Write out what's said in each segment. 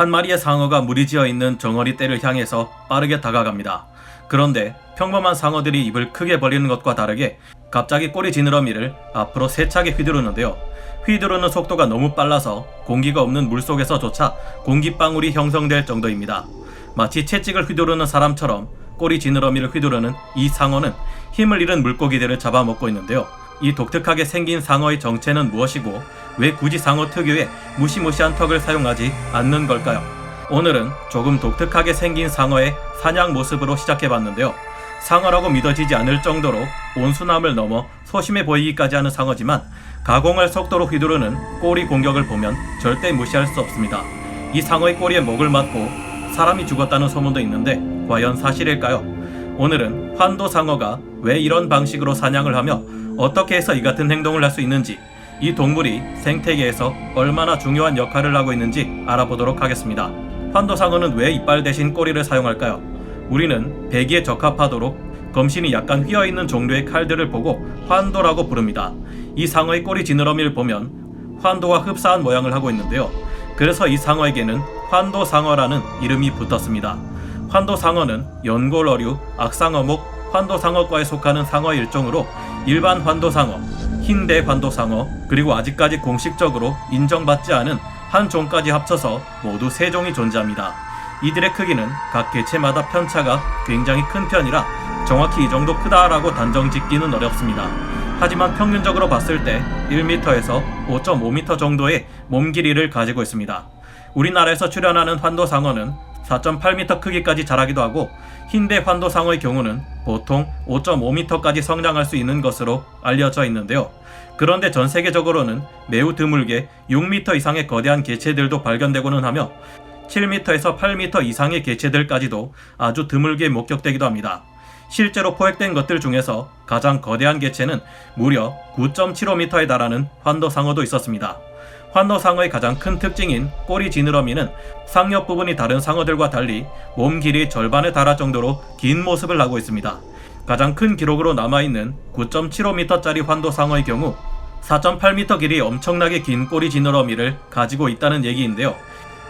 한 마리의 상어가 무리지어 있는 정어리 떼를 향해서 빠르게 다가갑니다. 그런데 평범한 상어들이 입을 크게 벌리는 것과 다르게 갑자기 꼬리 지느러미를 앞으로 세차게 휘두르는데요. 휘두르는 속도가 너무 빨라서 공기가 없는 물속에서조차 공기방울이 형성될 정도입니다. 마치 채찍을 휘두르는 사람처럼 꼬리 지느러미를 휘두르는 이 상어는 힘을 잃은 물고기들을 잡아먹고 있는데요. 이 독특하게 생긴 상어의 정체는 무엇이고 왜 굳이 상어 특유의 무시무시한 턱을 사용하지 않는 걸까요? 오늘은 조금 독특하게 생긴 상어의 사냥 모습으로 시작해봤는데요. 상어라고 믿어지지 않을 정도로 온순함을 넘어 소심해 보이기까지 하는 상어지만 가공할 속도로 휘두르는 꼬리 공격을 보면 절대 무시할 수 없습니다. 이 상어의 꼬리에 목을 맞고 사람이 죽었다는 소문도 있는데 과연 사실일까요? 오늘은 환도 상어가 왜 이런 방식으로 사냥을 하며 어떻게 해서 이 같은 행동을 할 수 있는지 이 동물이 생태계에서 얼마나 중요한 역할을 하고 있는지 알아보도록 하겠습니다. 환도 상어는 왜 이빨 대신 꼬리를 사용할까요? 우리는 배기에 적합하도록 검신이 약간 휘어 있는 종류의 칼들을 보고 환도라고 부릅니다. 이 상어의 꼬리 지느러미를 보면 환도와 흡사한 모양을 하고 있는데요. 그래서 이 상어에게는 환도 상어라는 이름이 붙었습니다. 환도 상어는 연골어류, 악상어목, 환도 상어과에 속하는 상어 일종으로 일반 환도 상어, 흰대 환도 상어, 그리고 아직까지 공식적으로 인정받지 않은 한 종까지 합쳐서 모두 세 종이 존재합니다. 이들의 크기는 각 개체마다 편차가 굉장히 큰 편이라 정확히 이 정도 크다라고 단정 짓기는 어렵습니다. 하지만 평균적으로 봤을 때 1m에서 5.5m 정도의 몸 길이를 가지고 있습니다. 우리나라에서 출현하는 환도상어는 4.8m 크기까지 자라기도 하고 흰대 환도상어의 경우는 보통 5.5m까지 성장할 수 있는 것으로 알려져 있는데요. 그런데 전 세계적으로는 매우 드물게 6m 이상의 거대한 개체들도 발견되고는 하며 7m에서 8m 이상의 개체들까지도 아주 드물게 목격되기도 합니다. 실제로 포획된 것들 중에서 가장 거대한 개체는 무려 9.75m에 달하는 환도상어도 있었습니다. 환도상어의 가장 큰 특징인 꼬리 지느러미는 상엽 부분이 다른 상어들과 달리 몸 길이 절반에 달할 정도로 긴 모습을 하고 있습니다. 가장 큰 기록으로 남아있는 9.75m짜리 환도상어의 경우 4.8m 길이 엄청나게 긴 꼬리 지느러미를 가지고 있다는 얘기인데요.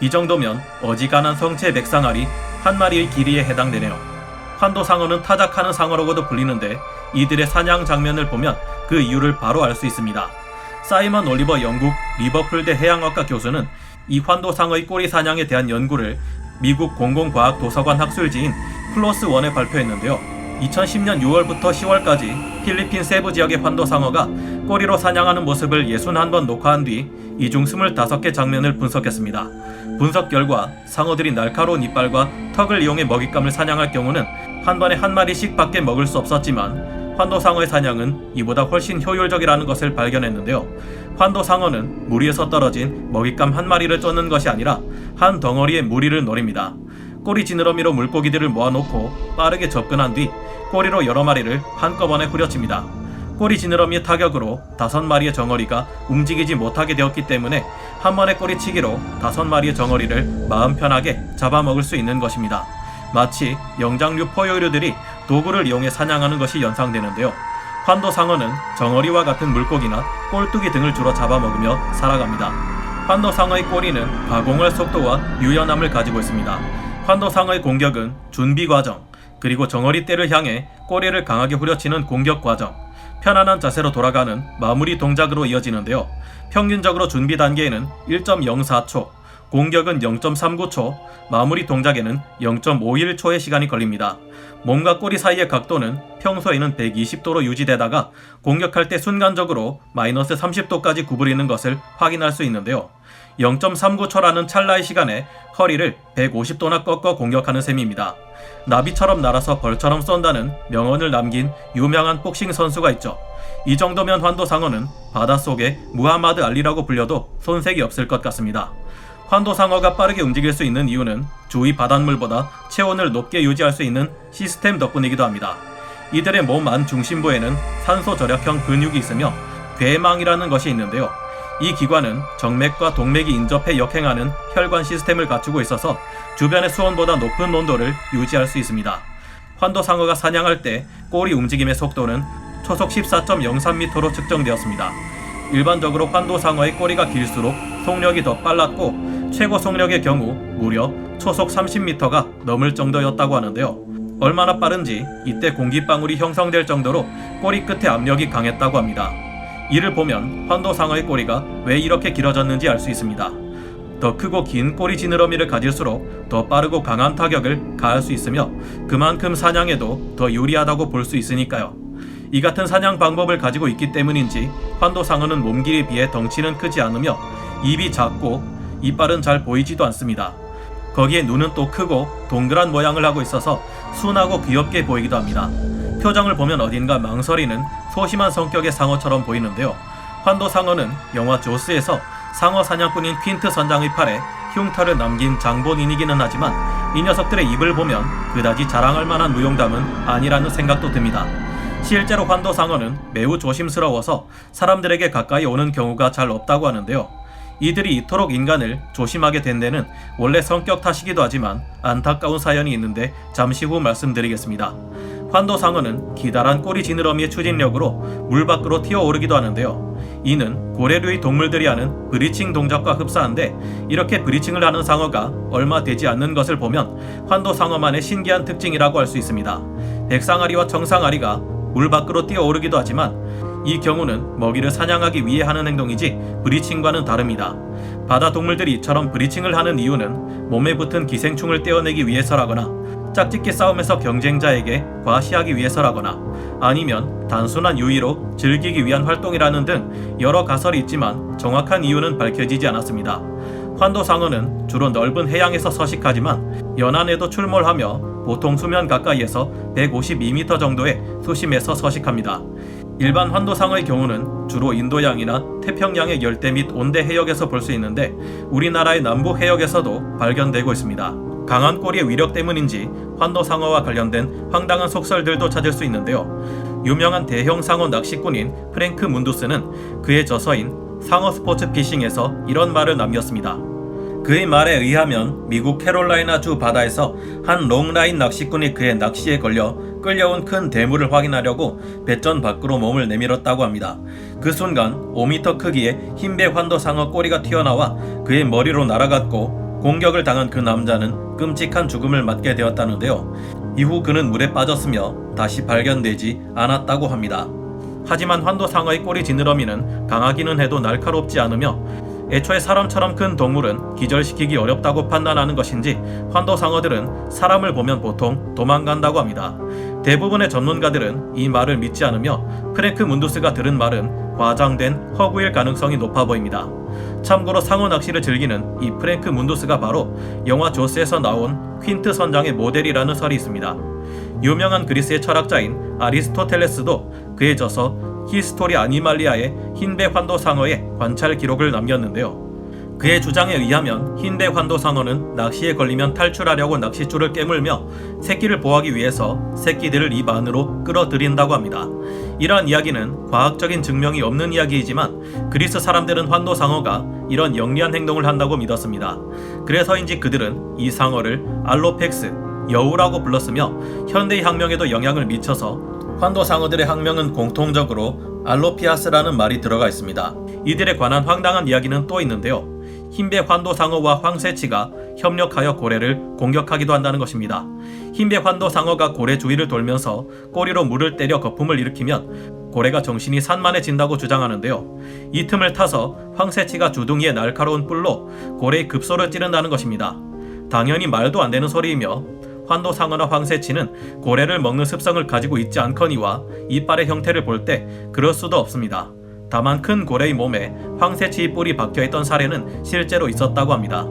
이 정도면 어지간한 성체 맥상알이 한 마리의 길이에 해당되네요. 환도상어는 타작하는 상어라고도 불리는데 이들의 사냥 장면을 보면 그 이유를 바로 알 수 있습니다. 사이먼 올리버 영국 리버풀대 해양학과 교수는 이 환도상어의 꼬리 사냥에 대한 연구를 미국 공공과학 도서관 학술지인 플로스 원에 발표했는데요. 2010년 6월부터 10월까지 필리핀 세부 지역의 환도상어가 꼬리로 사냥하는 모습을 61번 녹화한 뒤 이중 25개 장면을 분석했습니다. 분석 결과 상어들이 날카로운 이빨과 턱을 이용해 먹잇감을 사냥할 경우는 한 번에 한 마리씩 밖에 먹을 수 없었지만 환도상어의 사냥은 이보다 훨씬 효율적이라는 것을 발견했는데요. 환도상어는 무리에서 떨어진 먹잇감 한 마리를 쫓는 것이 아니라 한 덩어리의 무리를 노립니다. 꼬리 지느러미로 물고기들을 모아놓고 빠르게 접근한 뒤 꼬리로 여러 마리를 한꺼번에 후려칩니다. 꼬리 지느러미의 타격으로 다섯 마리의 정어리가 움직이지 못하게 되었기 때문에 한 번의 꼬리치기로 다섯 마리의 정어리를 마음 편하게 잡아먹을 수 있는 것입니다. 마치 영장류 포유류들이 도구를 이용해 사냥하는 것이 연상되는데요. 환도상어는 정어리와 같은 물고기나 꼴뚜기 등을 주로 잡아먹으며 살아갑니다. 환도상어의 꼬리는 가공할 속도와 유연함을 가지고 있습니다. 환도상어의 공격은 준비 과정, 그리고 정어리 떼를 향해 꼬리를 강하게 후려치는 공격 과정, 편안한 자세로 돌아가는 마무리 동작으로 이어지는데요. 평균적으로 준비 단계에는 1.04초, 공격은 0.39초, 마무리 동작에는 0.51초의 시간이 걸립니다. 몸과 꼬리 사이의 각도는 평소에는 120도로 유지되다가 공격할 때 순간적으로 마이너스 30도까지 구부리는 것을 확인할 수 있는데요. 0.39초라는 찰나의 시간에 허리를 150도나 꺾어 공격하는 셈입니다. 나비처럼 날아서 벌처럼 쏜다는 명언을 남긴 유명한 복싱 선수가 있죠. 이 정도면 환도상어는 바닷속의 무하마드 알리라고 불려도 손색이 없을 것 같습니다. 환도상어가 빠르게 움직일 수 있는 이유는 주위 바닷물보다 체온을 높게 유지할 수 있는 시스템 덕분이기도 합니다. 이들의 몸 안 중심부에는 산소 절약형 근육이 있으며 괴망이라는 것이 있는데요. 이 기관은 정맥과 동맥이 인접해 역행하는 혈관 시스템을 갖추고 있어서 주변의 수온보다 높은 온도를 유지할 수 있습니다. 환도상어가 사냥할 때 꼬리 움직임의 속도는 초속 14.03m로 측정되었습니다. 일반적으로 환도상어의 꼬리가 길수록 속력이 더 빨랐고 최고 속력의 경우 무려 초속 30m가 넘을 정도였다고 하는데요. 얼마나 빠른지 이때 공기방울이 형성될 정도로 꼬리 끝에 압력이 강했다고 합니다. 이를 보면 환도상어의 꼬리가 왜 이렇게 길어졌는지 알 수 있습니다. 더 크고 긴 꼬리 지느러미를 가질수록 더 빠르고 강한 타격을 가할 수 있으며 그만큼 사냥에도 더 유리하다고 볼 수 있으니까요. 이 같은 사냥 방법을 가지고 있기 때문인지 환도상어는 몸길에 비해 덩치는 크지 않으며 입이 작고 이빨은 잘 보이지도 않습니다. 거기에 눈은 또 크고 동그란 모양을 하고 있어서 순하고 귀엽게 보이기도 합니다. 표정을 보면 어딘가 망설이는 소심한 성격의 상어처럼 보이는데요. 환도 상어는 영화 조스에서 상어 사냥꾼인 퀸트 선장의 팔에 흉터를 남긴 장본인이기는 하지만 이 녀석들의 입을 보면 그다지 자랑할 만한 무용담은 아니라는 생각도 듭니다. 실제로 환도 상어는 매우 조심스러워서 사람들에게 가까이 오는 경우가 잘 없다고 하는데요. 이들이 이토록 인간을 조심하게 된 데는 원래 성격 탓이기도 하지만 안타까운 사연이 있는데 잠시 후 말씀드리겠습니다. 환도상어는 기다란 꼬리 지느러미의 추진력으로 물 밖으로 튀어오르기도 하는데요. 이는 고래류의 동물들이 하는 브리칭 동작과 흡사한데 이렇게 브리칭을 하는 상어가 얼마 되지 않는 것을 보면 환도상어만의 신기한 특징이라고 할 수 있습니다. 백상아리와 청상아리가 물 밖으로 뛰어오르기도 하지만 이 경우는 먹이를 사냥하기 위해 하는 행동이지 브리칭과는 다릅니다. 바다 동물들이 이처럼 브리칭을 하는 이유는 몸에 붙은 기생충을 떼어내기 위해서라거나 짝짓기 싸움에서 경쟁자에게 과시하기 위해서라거나 아니면 단순한 유의로 즐기기 위한 활동이라는 등 여러 가설이 있지만 정확한 이유는 밝혀지지 않았습니다. 환도상어는 주로 넓은 해양에서 서식하지만 연안에도 출몰하며 보통 수면 가까이에서 152m 정도의 수심에서 서식합니다. 일반 환도상어의 경우는 주로 인도양이나 태평양의 열대 및 온대 해역에서 볼 수 있는데 우리나라의 남부 해역에서도 발견되고 있습니다. 강한 꼬리의 위력 때문인지 환도상어와 관련된 황당한 속설들도 찾을 수 있는데요. 유명한 대형 상어 낚시꾼인 프랭크 문두스는 그의 저서인 상어 스포츠 피싱에서 이런 말을 남겼습니다. 그의 말에 의하면 미국 캐롤라이나주 바다에서 한 롱라인 낚시꾼이 그의 낚시에 걸려 끌려온 큰 대물을 확인하려고 배전 밖으로 몸을 내밀었다고 합니다. 그 순간 5m 크기의 흰배 환도상어 꼬리가 튀어나와 그의 머리로 날아갔고 공격을 당한 그 남자는 끔찍한 죽음을 맞게 되었다는데요. 이후 그는 물에 빠졌으며 다시 발견되지 않았다고 합니다. 하지만 환도상어의 꼬리 지느러미는 강하기는 해도 날카롭지 않으며 애초에 사람처럼 큰 동물은 기절시키기 어렵다고 판단하는 것인지 환도상어들은 사람을 보면 보통 도망간다고 합니다. 대부분의 전문가들은 이 말을 믿지 않으며 프랭크 문두스가 들은 말은 과장된 허구일 가능성이 높아 보입니다. 참고로 상어 낚시를 즐기는 이 프랭크 문두스가 바로 영화 조스에서 나온 퀸트 선장의 모델이라는 설이 있습니다. 유명한 그리스의 철학자인 아리스토텔레스도 그의 저서 히스토리 아니말리아의 흰배 환도 상어의 관찰 기록을 남겼는데요. 그의 주장에 의하면 흰배 환도 상어는 낚시에 걸리면 탈출하려고 낚싯줄을 깨물며 새끼를 보호하기 위해서 새끼들을 입 안으로 끌어들인다고 합니다. 이러한 이야기는 과학적인 증명이 없는 이야기이지만 그리스 사람들은 환도 상어가 이런 영리한 행동을 한다고 믿었습니다. 그래서인지 그들은 이 상어를 알로펙스, 여우라고 불렀으며 현대 혁명에도 영향을 미쳐서 환도 상어들의 학명은 공통적으로 알로피아스라는 말이 들어가 있습니다. 이들에 관한 황당한 이야기는 또 있는데요. 흰배 환도 상어와 황새치가 협력하여 고래를 공격하기도 한다는 것입니다. 흰배 환도 상어가 고래 주위를 돌면서 꼬리로 물을 때려 거품을 일으키면 고래가 정신이 산만해진다고 주장하는데요. 이 틈을 타서 황새치가 주둥이의 날카로운 뿔로 고래의 급소를 찌른다는 것입니다. 당연히 말도 안 되는 소리이며 환도상어나 황새치는 고래를 먹는 습성을 가지고 있지 않거니와 이빨의 형태를 볼 때 그럴 수도 없습니다. 다만 큰 고래의 몸에 황새치 뿔이 박혀있던 사례는 실제로 있었다고 합니다.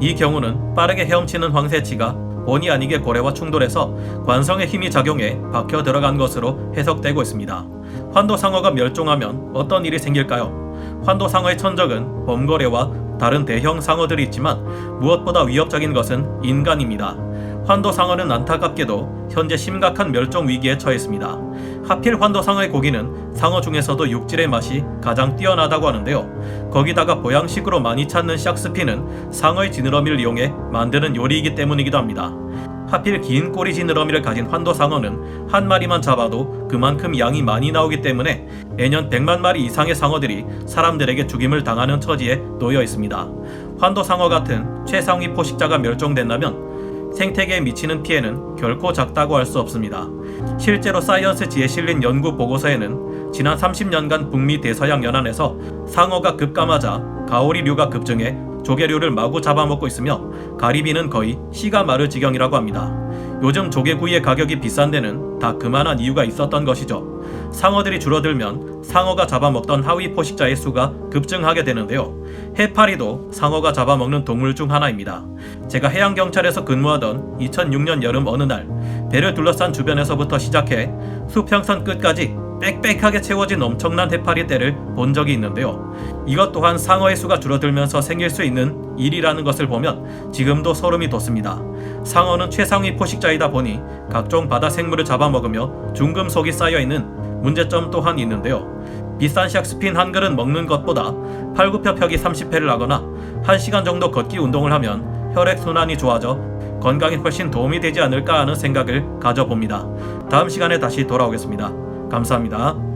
이 경우는 빠르게 헤엄치는 황새치가 본의 아니게 고래와 충돌해서 관성의 힘이 작용해 박혀 들어간 것으로 해석되고 있습니다. 환도상어가 멸종하면 어떤 일이 생길까요? 환도상어의 천적은 범고래와 다른 대형 상어들이 있지만 무엇보다 위협적인 것은 인간입니다. 환도상어는 안타깝게도 현재 심각한 멸종 위기에 처했습니다. 하필 환도상어의 고기는 상어 중에서도 육질의 맛이 가장 뛰어나다고 하는데요. 거기다가 보양식으로 많이 찾는 샥스피는 상어의 지느러미를 이용해 만드는 요리이기 때문이기도 합니다. 하필 긴 꼬리 지느러미를 가진 환도상어는 한 마리만 잡아도 그만큼 양이 많이 나오기 때문에 매년 100만 마리 이상의 상어들이 사람들에게 죽임을 당하는 처지에 놓여 있습니다. 환도상어 같은 최상위 포식자가 멸종된다면 생태계에 미치는 피해는 결코 작다고 할 수 없습니다. 실제로 사이언스지에 실린 연구 보고서에는 지난 30년간 북미 대서양 연안에서 상어가 급감하자 가오리류가 급증해 조개류를 마구 잡아먹고 있으며 가리비는 거의 씨가 마를 지경이라고 합니다. 요즘 조개구이의 가격이 비싼 데는 다 그만한 이유가 있었던 것이죠. 상어들이 줄어들면 상어가 잡아먹던 하위 포식자의 수가 급증하게 되는데요. 해파리도 상어가 잡아먹는 동물 중 하나입니다. 제가 해양경찰에서 근무하던 2006년 여름 어느 날 배를 둘러싼 주변에서부터 시작해 수평선 끝까지 빽빽하게 채워진 엄청난 해파리 떼를 본 적이 있는데요. 이것 또한 상어의 수가 줄어들면서 생길 수 있는 일이라는 것을 보면 지금도 소름이 돋습니다. 상어는 최상위 포식자이다 보니 각종 바다 생물을 잡아먹으며 중금속이 쌓여 있는 문제점 또한 있는데요. 비싼 샥스핀 한 그릇 먹는 것보다 팔굽혀펴기 30회를 하거나 1시간 정도 걷기 운동을 하면 혈액순환이 좋아져 건강에 훨씬 도움이 되지 않을까 하는 생각을 가져봅니다. 다음 시간에 다시 돌아오겠습니다. 감사합니다.